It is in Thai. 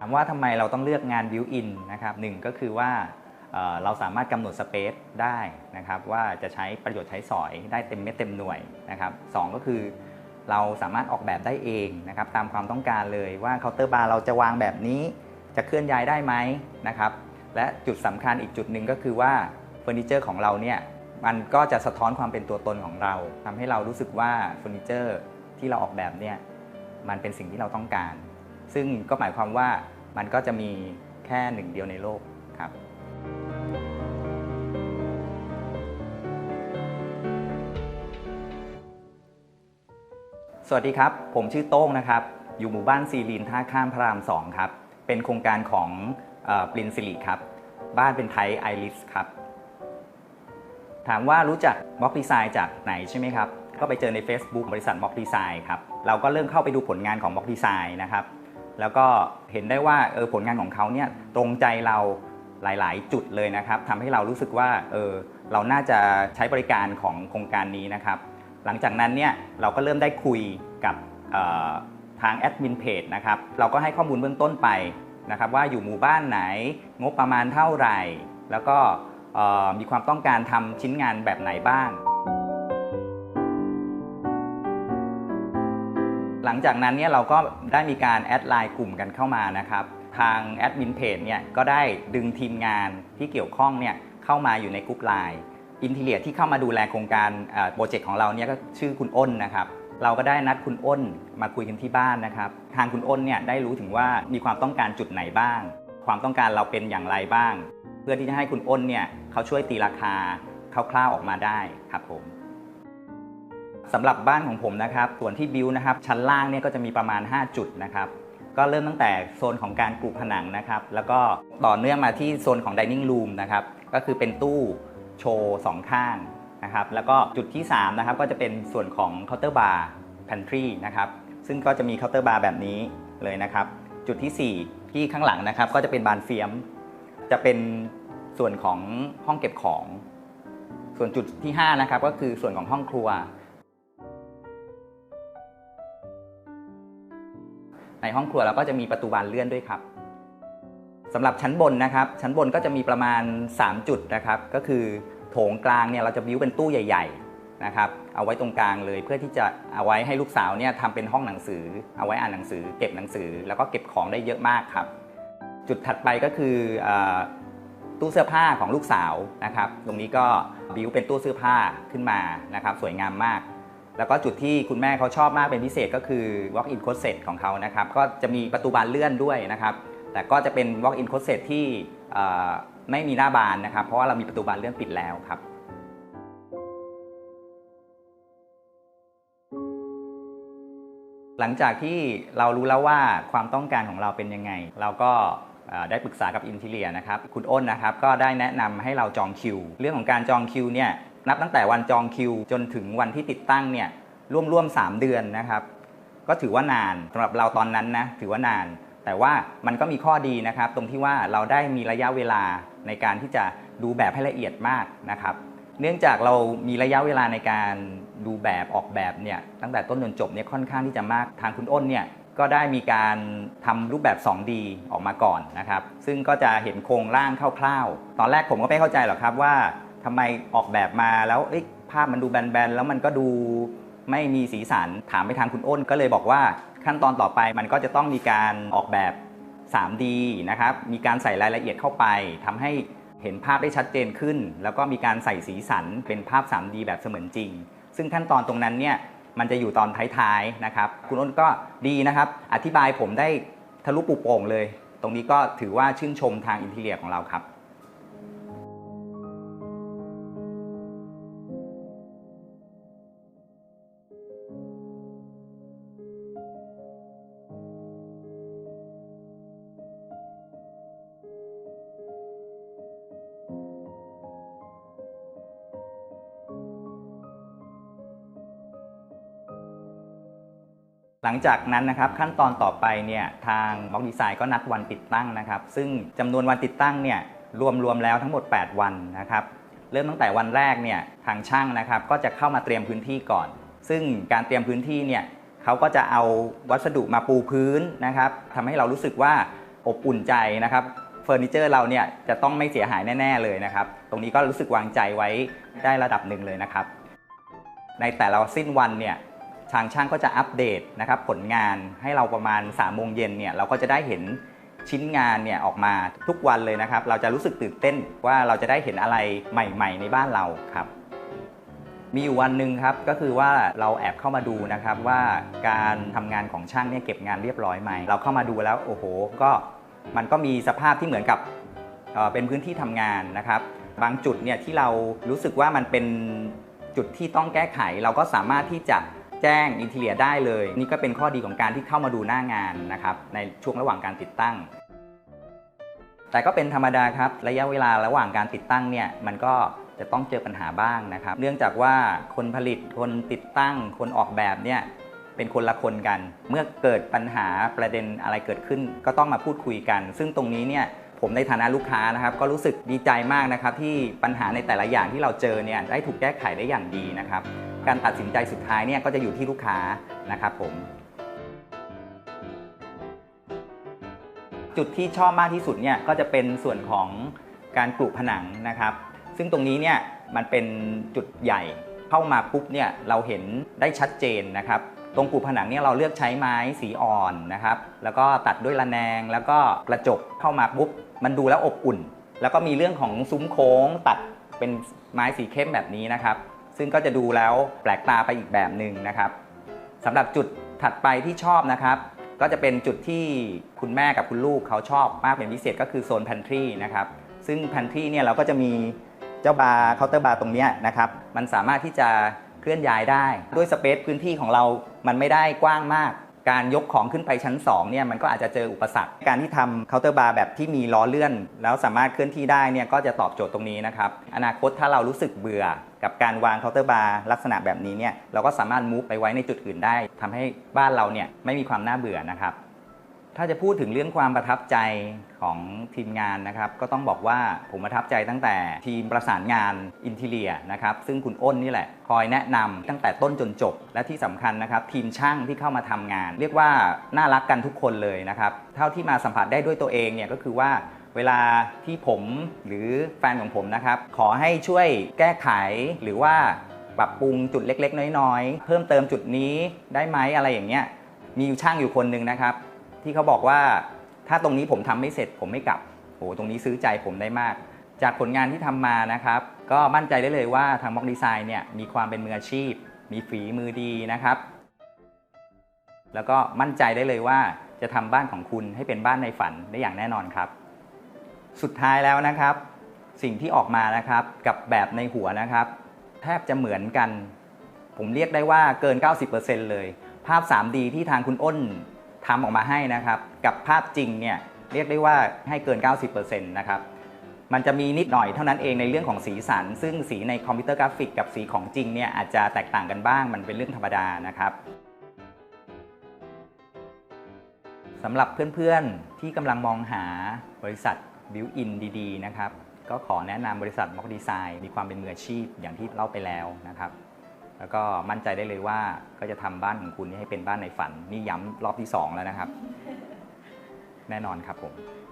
ถามว่าทำไมเราต้องเลือกงานบิวอินนะครับหนึ่งก็คือว่าเอ่อเราสามารถกำหนดสเปซได้นะครับว่าจะใช้ประโยชน์ใช้สอยได้เต็มเม็ดเต็มหน่วยนะครับสองก็คือเราสามารถออกแบบได้เองนะครับตามความต้องการเลยว่าเคาน์เตอร์บาร์เราจะวางแบบนี้จะเคลื่อนย้ายได้ไหมนะครับและจุดสำคัญอีกจุดหนึ่งก็คือว่าเฟอร์นิเจอร์ของเราเนี่ยมันก็จะสะท้อนความเป็นตัวตนของเราทำให้เรารู้สึกว่าเฟอร์นิเจอร์ที่เราออกแบบเนี่ยมันเป็นสิ่งที่เราต้องการ ซึ่งก็หมายความว่ามันก็จะมีแค่หนึ่งเดียวในโลกครับสวัสดีครับ ผมชื่อโต้งนะครับ อยู่หมู่บ้านซีลีนท่าข้ามพระรามสองครับ เป็นโครงการของปรินซิลิครับ บ้านเป็นไทยไอริสครับ ถามว่ารู้จักบล็อกดีไซน์จากไหนใช่ไหมครับ ก็ไปเจอใน Facebook บริษัทบล็อกดีไซน์ครับ เราก็เริ่มเข้าไปดูผลงานของบล็อกดีไซน์นะครับ แล้วก็เห็นได้ว่าเออผลงานของเขาเนี่ยตรงใจเราหลาย ๆ จุดเลยนะครับทำให้เรารู้สึกว่าเออเราน่าจะใช้บริการของโครงการนี้นะครับ หลังจากนั้นเนี่ยเราก็เริ่มได้คุยกับออทางแอดมินเพจนะครับเราก็ให้ข้อมูลเบื้องต้นไปนะครับว่าอยู่หมู่บ้านไหนงบประมาณเท่าไหร่ แล้วก็ออมีความต้องการทำชิ้นงานแบบไหนบ้าง หลังจากนั้นเนี่ยเราก็ได้มีการแอดไลน์กลุ่มกันเข้ามานะครับ ทางแอดมินเพจเนี่ยก็ได้ดึงทีมงานที่เกี่ยวข้องเนี่ยเข้ามาอยู่ในกลุ่มไลน์อินทีเลียที่เข้ามาดูแลโครงการอ่อโปรเจกต์ของเราเนี่ยก็ชื่อคุณอ้นนะครับเราก็ได้นัดคุณอ้นมาคุยกันที่บ้านนะครับ ทางคุณอ้นเนี่ยได้รู้ถึงว่ามีความต้องการจุดไหนบ้าง ความต้องการเราเป็นอย่างไรบ้าง เพื่อที่จะให้คุณอ้นเนี่ยเขาช่วยตีราคาคร่าวๆออกมาได้ครับผม สำหรับบ้านของผมนะครับส่วนที่บิวนะครับชั้นล่างเนี่ยก็จะมีประมาณ 5 จุดนะครับก็เริ่มตั้งแต่โซนของการกรุผนังนะครับ แล้วก็ต่อเนื่องมาที่โซนของ dining room นะครับ ก็คือเป็นตู้โชว์สองข้างนะครับ แล้วก็จุดที่ 3 นะครับ ก็จะเป็นส่วนของเคาน์เตอร์บาร์ pantry นะครับ ซึ่งก็จะมีเคาน์เตอร์บาร์แบบนี้เลยนะครับ จุดที่ 4 ที่ข้างหลังนะครับ ก็จะเป็นบานเฟียม จะเป็นส่วนของห้องเก็บของ ส่วนจุดที่ 5 นะครับ ก็คือส่วนของห้องครัว ในห้องครัวเราก็จะมีประตูบานเลื่อนด้วยครับสำหรับชั้นบนนะครับ ชั้นบนก็จะมีประมาณ 3 จุดนะครับ ก็คือโถงกลางเนี่ยเราจะบิ้วเป็นตู้ใหญ่ ๆนะครับ เอาไว้ตรงกลางเลยเพื่อที่จะเอาไว้ให้ลูกสาวเนี่ยทำเป็นห้องหนังสือ เอาไว้อ่านหนังสือ เก็บหนังสือ แล้วก็เก็บของได้เยอะมากครับ จุดถัดไปก็คืออตู้เสื้อผ้าของลูกสาวนะครับ ตรงนี้ก็บิ้วเป็นตู้เสื้อผ้าขึ้นมานะครับ สวยงามมาก แล้วก็จุดที่คุณแม่เขาชอบมากเป็นพิเศษก็คือ walk in closet ของเขานะครับ ก็จะมีประตูบานเลื่อนด้วยนะครับ แต่ก็จะเป็น walk in closet ที่ไม่มีหน้าบานนะครับ เพราะว่าเรามีประตูบานเลื่อนปิดแล้วครับหลังจากที่เรารู้แล้วว่าความต้องการของเราเป็นยังไง เราก็ได้ปรึกษากับอินทีเลียนะครับ คุณอ้นนะครับ ก็ได้แนะนำให้เราจองคิว เรื่องของการจองคิวเนี่ย นับตั้งแต่วันจองคิว จนถึงวันที่ติดตั้งเนี่ยร่วมๆ3เดือนนะครับ ก็ถือว่านานสำหรับเราตอนนั้นนะถือว่านาน แต่ว่ามันก็มีข้อดีนะครับ ตรงที่ว่าเราได้มีระยะเวลาในการที่จะดูแบบให้ละเอียดมากนะครับ เนื่องจากเรามีระยะเวลาในการดูแบบออกแบบเนี่ยตั้งแต่ต้นจนจบเนี่ยค่อนข้างที่จะมากทางคุณอ้นเนี่ยก็ได้มีการทำรูปแบบ 2D ออกมาก่อนนะครับ ซึ่งก็จะเห็นโครงร่างคร่าวๆ ตอนแรกผมก็ไม่เข้าใจหรอกครับว่า ทำไมออกแบบมาแล้วภาพมันดูแบนๆแล้วมันก็ดูไม่มีสีสันถามไปทางคุณอ้นก็เลยบอกว่าขั้นตอนต่อไปมันก็จะต้องมีการออกแบบ 3D นะครับ มีการใส่รายละเอียดเข้าไปทำให้เห็นภาพได้ชัดเจนขึ้น แล้วก็มีการใส่สีสันเป็นภาพ 3D แบบเสมือนจริง ซึ่งขั้นตอนตรงนั้นเนี่ยมันจะอยู่ตอนท้ายๆนะครับ คุณอ้นก็ดีนะครับ อธิบายผมได้ทะลุปุโป่งเลย ตรงนี้ก็ถือว่าชื่นชมทางอินเทเลียของเราครับ หลังจากนั้นนะครับขั้นตอนต่อไปเนี่ยทางบล็อกดีไซน์ก็นัดวันติดตั้งนะครับ ซึ่งจำนวนวันติดตั้งเนี่ยรวมๆแล้วทั้งหมด 8 วันนะครับเริ่มตั้งแต่วันแรกเนี่ยทางช่างนะครับก็จะเข้ามาเตรียมพื้นที่ก่อน ซึ่งการเตรียมพื้นที่เนี่ยเขาก็จะเอาวัสดุมาปูพื้นนะครับทำให้เรารู้สึกว่าอบอุ่นใจนะครับเฟอร์นิเจอร์เราเนี่ยจะต้องไม่เสียหายแน่ ๆ เลยนะครับ ตรงนี้ก็รู้สึกวางใจไว้ได้ระดับหนึ่งเลยนะครับ ในแต่ละสิ้นวันเนี่ย ทางช่างก็จะอัปเดตนะครับผลงานให้เราประมาณ3ามโมงเย็นเนี่ยเราก็จะได้เห็นชิ้นงานเนี่ยออกมาทุกวันเลยนะครับ เราจะรู้สึกตื่นเต้นว่าเราจะได้เห็นอะไรใหม่ ๆ ในบ้านเราครับ มีอยู่วันหนึ่งครับก็คือว่าเราแอบเข้ามาดูนะครับว่าการทำงานของช่างเนี่ยเก็บงานเรียบร้อยไหมเราเข้ามาดูแล้วโอ้โห ก็มันก็มีสภาพที่เหมือนกับเเป็นพื้นที่ทำงานนะครับ บางจุดเนี่ยที่เรารู้สึกว่ามันเป็นจุดที่ต้องแก้ไข เราก็สามารถที่จะ แจ้งอินเท i รียได้เลย นี่ก็เป็นข้อดีของการที่เข้ามาดูหน้างานนะครับในช่วงระหว่างการติดตั้ง แต่ก็เป็นธรรมดาครับระยะเวลาระหว่างการติดตั้งเนี่ยมันก็จะต้องเจอปัญหาบ้างนะครับ เนื่องจากว่าคนผลิตคนติดตั้ง คนออกแบบเนี่ยเป็นคนละคนกัน เมื่อเกิดปัญหาประเด็นอะไรเกิดขึ้น ก็ต้องมาพูดคุยกัน ซึ่งตรงนี้เนี่ยผมในฐานะลูกค้านะครับ ก็รู้สึกดีใจมากนะครับ ที่ปัญหาในแต่ละอย่างที่เราเจอเนี่ยได้ถูกแก้ไขได้อย่างดีนะครับ การตัดสินใจสุดท้ายเนี่ยก็จะอยู่ที่ลูกค้านะครับผม จุดที่ชอบมากที่สุดเนี่ยก็จะเป็นส่วนของการกลุผนังนะครับ ซึ่งตรงนี้เนี่ยมันเป็นจุดใหญ่เข้ามาปุ๊บเนี่ยเราเห็นได้ชัดเจนนะครับ ตรงกลุผนังเนี่ยเราเลือกใช้ไม้สีอ่อนนะครับ แล้วก็ตัดด้วยระแนงแล้วก็กระจกเข้ามาปุ๊บมันดูแล้วอบอุ่น แล้วก็มีเรื่องของซุ้มโค้งตัดเป็นไม้สีเข้มแบบนี้นะครับ ซึ่งก็จะดูแล้วแปลกตาไปอีกแบบหนึ่งนะครับสำหรับจุดถัดไปที่ชอบนะครับก็จะเป็นจุดที่คุณแม่กับคุณลูกเขาชอบมากเป็นพิเศษก็คือโซนพ antry นะครับซึ่งพ antry เนี่ยเราก็จะมีเจ้าบาร์เคาน์เตอร์บาร์ตรงนี้นะครับมันสามารถที่จะเคลื่อนย้ายได้ ด้วยสเปซพื้นที่ของเรามันไม่ได้กว้างมาก การยกของขึ้นไปชั้น2เนี่ยมันก็อาจจะเจออุปสรรค การที่ทำเคาน์เตอร์บาร์แบบที่มีล้อเลื่อน แล้วสามารถเคลื่อนที่ได้เนี่ยก็จะตอบโจทย์ตรงนี้นะครับ อนาคตถ้าเรารู้สึกเบื่อกับการวางเคาน์เตอร์บาร์ลักษณะแบบนี้เนี่ยเราก็สามารถมูฟไปไว้ในจุดอื่นได้ทำให้บ้านเราเนี่ยไม่มีความน่าเบื่อนะครับ ถ้าจะพูดถึงเรื่องความประทับใจของทีมงานนะครับ ก็ต้องบอกว่าผมประทับใจตั้งแต่ทีมประสานงานอินทีเลียนะครับ ซึ่งคุณอ้นนี่แหละ คอยแนะนำตั้งแต่ต้นจนจบ และที่สำคัญนะครับ ทีมช่างที่เข้ามาทำงาน เรียกว่าน่ารักกันทุกคนเลยนะครับ เท่าที่มาสัมผัสได้ด้วยตัวเองเนี่ยก็คือว่าเวลาที่ผมหรือแฟนของผมนะครับ ขอให้ช่วยแก้ไขหรือว่าปรับปรุงจุดเล็ก ๆ น้อย ๆ เพิ่มเติมจุดนี้ได้ไหมอะไรอย่างเงี้ยมีอยู่ช่างอยู่คนหนึ่งนะครับ ที่เขาบอกว่าถ้าตรงนี้ผมทำไม่เสร็จผมไม่กลับโอ้ตรงนี้ซื้อใจผมได้มาก จากผลงานที่ทำมานะครับ ก็มั่นใจได้เลยว่าทางม็อกดีไซน์เนี่ยมีความเป็นมืออาชีพ มีฝีมือดีนะครับ แล้วก็มั่นใจได้เลยว่าจะทำบ้านของคุณให้เป็นบ้านในฝันได้อย่างแน่นอนครับ สุดท้ายแล้วนะครับ สิ่งที่ออกมานะครับกับแบบในหัวนะครับ แทบจะเหมือนกัน ผมเรียกได้ว่าเกิน 90%เลย ภาพ 3D ที่ทางคุณอ้น ทำออกมาให้นะครับ กับภาพจริงเนี่ยเรียกได้ว่าให้เกิน 90%นะครับมันจะมีนิดหน่อยเท่านั้นเองในเรื่องของสีสัน ซึ่งสีในคอมพิวเตอร์กราฟิกกับสีของจริงเนี่ยอาจจะแตกต่างกันบ้างมันเป็นเรื่องธรรมดานะครับสำหรับเพื่อนๆที่กำลังมองหาบริษัทบิวอินดีๆนะครับ ก็ขอแนะนำบริษัทม็อกดีไซน์มีความเป็นมืออาชีพอย่างที่เล่าไปแล้วนะครับ แล้วก็มั่นใจได้เลยว่าก็จะทำบ้านของคุณให้เป็นบ้านในฝัน นี่ย้ำรอบที่ 2 แล้วนะครับ แน่นอนครับผม「